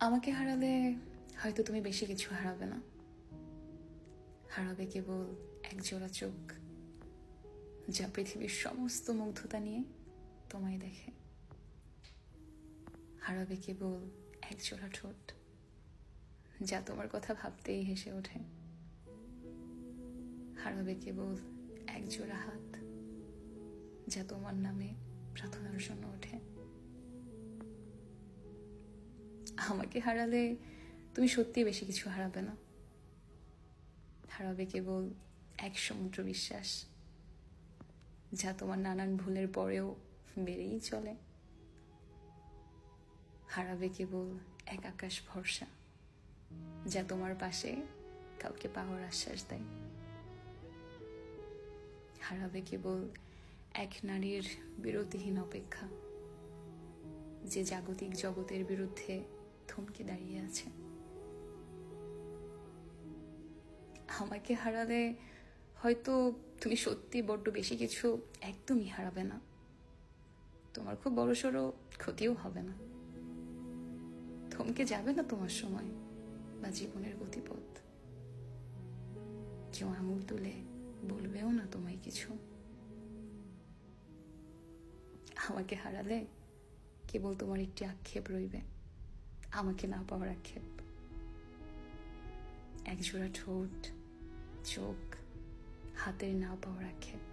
আমাকে হারালে হয়তো তুমি বেশি কিছু হারাবে না। হারাবে কেবল এক জোড়া চোখ, যা পৃথিবীর সমস্ত মুগ্ধতা নিয়ে তোমায় দেখে। হারাবে কেবল এক জোড়া ঠোঁট, যা তোমার কথা ভাবতেই হেসে ওঠে। হারাবে কেবল এক জোড়া হাত, যা তোমার নামে প্রার্থনার জন্য ওঠে। আমাকে হারালে তুমি সত্যি বেশি কিছু হারাবে না। হারাবে কেবল এক সমুদ্র বিশ্বাস, যা তোমার নানান ভুলের পরেও বেড়েই চলে। হারাবে কেবল এক আকাশ ভরসা, যা তোমার পাশে কাউকে পাওয়ার আশ্বাস দেয়। হারাবে কেবল এক নারীর বিরতিহীন অপেক্ষা, যে জাগতিক জগতের বিরুদ্ধে থমকে দাঁড়িয়ে আছে। আমাকে হারালে হয়তো তুমি সত্যি বড্ড বেশি কিছু একদমই হারাবে না। তোমার খুব বড় সড়ো ক্ষতিও হবে না। থমকে যাবে না তোমার সময় বা জীবনের গতিপথ। কেউ আঙুল তুলে বলবেও না তোমায় কিছু। আমাকে হারালে কেবল তোমার একটি আক্ষেপ রইবে। আমাকে না পাওয়ার আক্ষেপ একজোড়া ঠোঁট চোখ হাতের না পাওয়ার আক্ষেপ